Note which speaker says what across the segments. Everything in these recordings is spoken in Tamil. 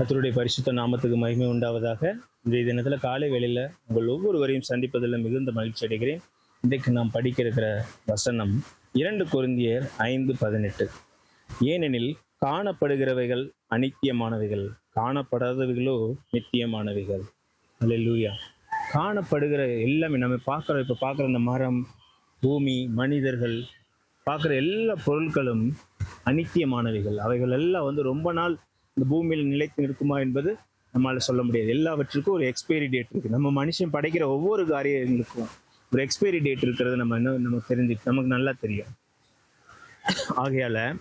Speaker 1: கத்தருடைய பரிசுத்த நாமத்துக்கு மகிமை உண்டாவதாக இன்றைய தினத்தில் காலை வேளையில் உங்கள் ஒவ்வொருவரையும் சந்திப்பதில் மிகுந்த மகிழ்ச்சி அடைகிறேன். இன்றைக்கு நாம் படிக்க இருக்கிற வசனம் இரண்டு குருந்தியர் ஐந்து பதினெட்டு. ஏனெனில் காணப்படுகிறவைகள் அனித்தியமானவைகள் காணப்படாதவைகளோ நித்தியமானவைகள். அல்லேலூயா காணப்படுகிற எல்லாமே நம்ம பார்க்குற இப்போ பார்க்குற இந்த மரம் பூமி மனிதர்கள் பார்க்குற எல்லா பொருட்களும் அனித்தியமானவைகள் அவைகள் எல்லாம் வந்து ரொம்ப நாள் இந்த பூமியில் நிலைத்து நிற்குமா என்பது நம்மளால சொல்ல முடியாது. எல்லாவற்றுக்கும் ஒரு எக்ஸ்பைரி டேட் இருக்குது நம்ம மனுஷன் படைக்கிற ஒவ்வொரு காரியங்களுக்கும் ஒரு எக்ஸ்பைரி டேட் இருக்கிறது நம்ம என்ன நமக்கு தெரிஞ்சு நமக்கு நல்லா தெரியும். ஆகையால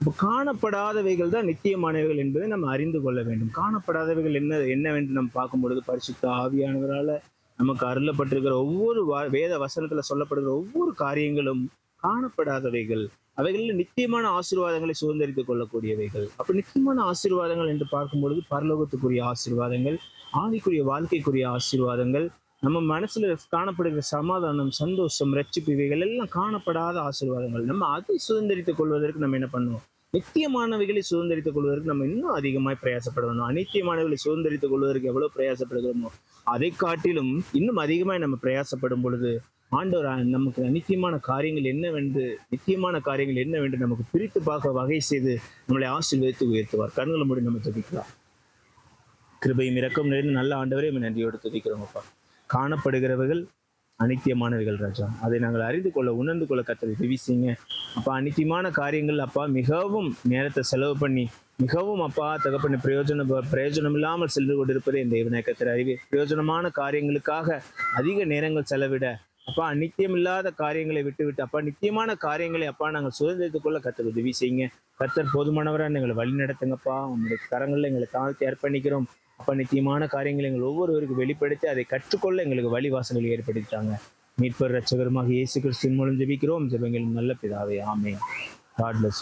Speaker 1: இப்போ காணப்படாதவைகள் தான் நித்தியமானவைகள் என்பதை நம்ம அறிந்து கொள்ள வேண்டும். காணப்படாதவைகள் என்ன என்னவென்று நம்ம பார்க்கும் பொழுது பரிசுத்த ஆவியானவரால் நமக்கு அருளப்பட்டிருக்கிற ஒவ்வொரு வா- வேத வசனத்தில் சொல்லப்படுகிற ஒவ்வொரு காரியங்களும் காணப்படாதவைகள். அவைகளில் நித்தியமான ஆசீர்வாதங்களை சுதந்திரித்துக் கொள்ளக்கூடியவைகள். அப்ப நித்தியமான ஆசீர்வாதங்கள் என்று பார்க்கும் பொழுது பரலோகத்துக்குரிய ஆசீர்வாதங்கள் ஆவிக்குரிய வாழ்க்கைக்குரிய ஆசீர்வாதங்கள் நம்ம மனசுல காணப்படுகிற சமாதானம் சந்தோஷம் ரட்சிப்பு இவைகள் எல்லாம் காணப்படாத ஆசீர்வாதங்கள். நம்ம அதை சுதந்திரித்துக் கொள்வதற்கு நம்ம என்ன பண்ணுவோம்? நித்தியமானவைகளை சுதந்திரித்துக் கொள்வதற்கு நம்ம இன்னும் அதிகமாய் பிரயாசப்படணும் அநித்தியமானவைகளை சுதந்திரித்துக் கொள்வதற்கு எவ்வளவு பிரயாசப்படுகிறோமோ அதை காட்டிலும் இன்னும் அதிகமாய் நம்ம பிரயாசப்படும் பொழுது ஆண்டவர் நமக்கு அநித்தியமான காரியங்கள் என்னவென்று நித்தியமான காரியங்கள் என்னவென்று நமக்கு பிரித்து பார்க்க வகை செய்து நம்மளை ஆசீர்வதித்து உயர்த்துவார். கண்களை மூடி நம்ம துதிக்கலாம். கிருபையும் இறக்கம் நிறைந்த நல்ல ஆண்டவரே நம்ம நன்றியோடு துதிக்கிறோமப்பா காணப்படுகிறவர்கள் அனித்தியமானவைகள் ராஜா. அதை நாங்கள் அறிந்து கொள்ள உணர்ந்து கொள்ள கத்தரை விவிசிங்க அப்பா அனித்தியமான காரியங்கள் அப்பா மிகவும் நேரத்தை செலவு பண்ணி மிகவும் அப்பா தகப்பண்ணி பிரயோஜனம் பிரயோஜனம் இல்லாமல் சென்று கொண்டிருப்பதே இந்த இவனை கத்திர அறிவு. பிரயோஜனமான காரியங்களுக்காக அதிக நேரங்கள் செலவிட அப்பா நித்தியம் இல்லாத காரியங்களை விட்டுவிட்டு அப்பா நித்தியமான காரியங்களை அப்பா நாங்கள் சுதந்திரத்துக்குள்ள கத்தர் உதவி செய்யுங்க. கத்தர் போதுமானவராக எங்களை வழி நடத்துங்கப்பா. உங்களுடைய கரங்களில் எங்களை தாழ்த்தி அர்ப்பணிக்கிறோம். அப்பா நித்தியமான காரியங்களை எங்கள் ஒவ்வொருவருக்கும் வெளிப்படுத்தி அதை கற்றுக்கொள்ள எங்களுக்கு வழிவாசங்களை ஏற்படுத்திட்டாங்க. மீட்பர் ரட்சகருமாக இயேசு கிறிஸ்தின் மூலம் ஜெபிக்கிறோம். ஜெபங்களும் நல்ல பிதாவே ஆமே காட் bless